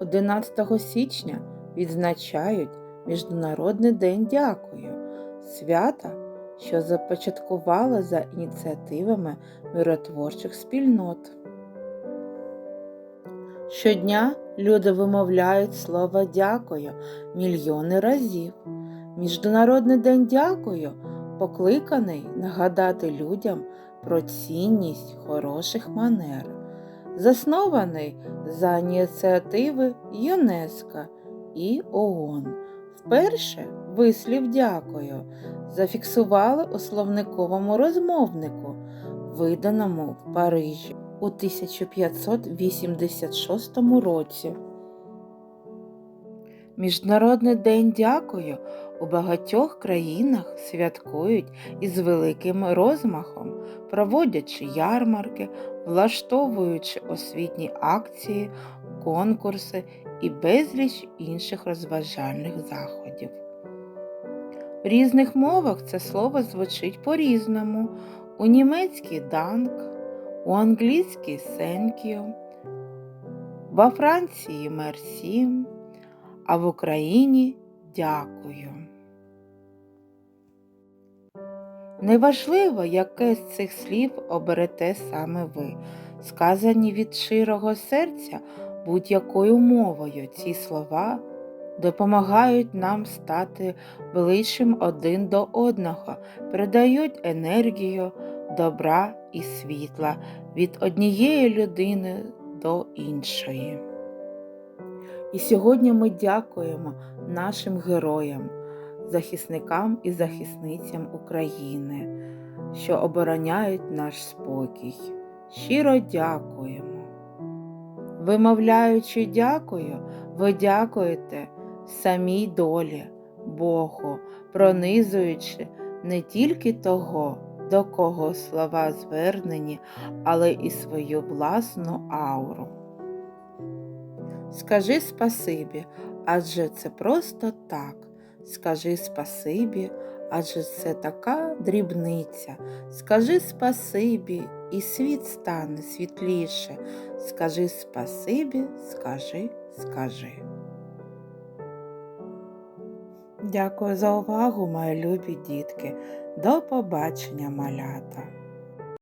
11 січня відзначають Міжнародний день дякую, свята, що започаткували за ініціативами миротворчих спільнот. Щодня люди вимовляють слово дякую мільйони разів. Міжнародний день дякую покликаний нагадати людям про цінність хороших манер, заснований за ініціативи ЮНЕСКО і ООН. Вперше вислів дякую зафіксували у словниковому розмовнику, виданому в Парижі у 1586 році. Міжнародний день дякую у багатьох країнах святкують із великим розмахом, проводячи ярмарки, влаштовуючи освітні акції, конкурси і безліч інших розважальних заходів. В різних мовах це слово звучить по-різному. У німецькій данк, у англійській you, во Франції мерсі, а в Україні дякую. Неважливо, яке з цих слів оберете саме ви, сказані від щирого серця будь-якою мовою ці слова допомагають нам стати ближчим один до одного, передають енергію, добра і світла від однієї людини до іншої. І сьогодні ми дякуємо нашим героям, захисникам і захисницям України, що обороняють наш спокій. Щиро дякуємо. Вимовляючи дякую, ви дякуєте самій долі, Богу, пронизуючи не тільки того, до кого слова звернені, але і свою власну ауру. Скажи спасибі, адже це просто так. Скажи спасибі, адже це така дрібниця. Скажи спасибі, і світ стане світліше. Скажи спасибі, скажи, скажи. Дякую за увагу, мої любі дітки. До побачення, малята!